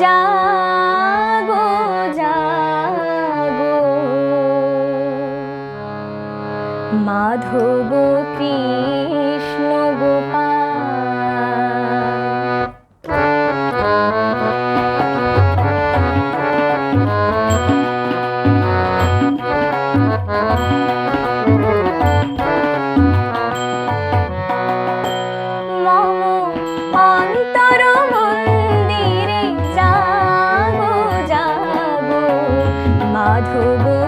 জাগো জাগো। মাধব কৃষ্ণ অন্তর শুভ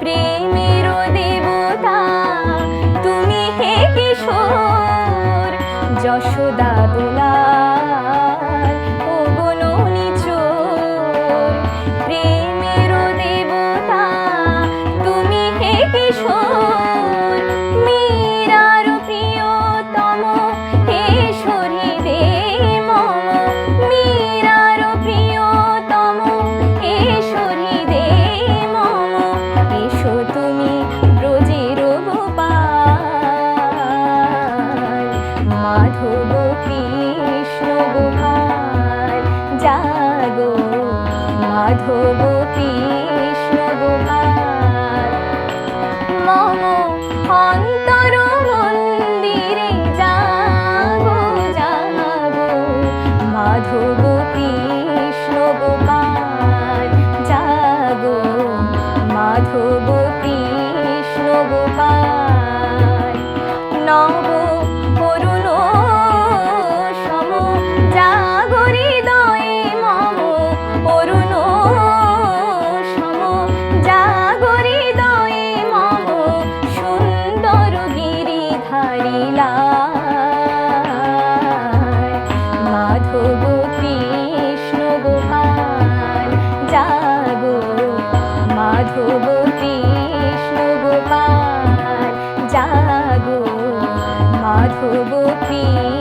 প্রেমের দেবতা তুমি হে কিশোর। তারা মাধব প্রিয়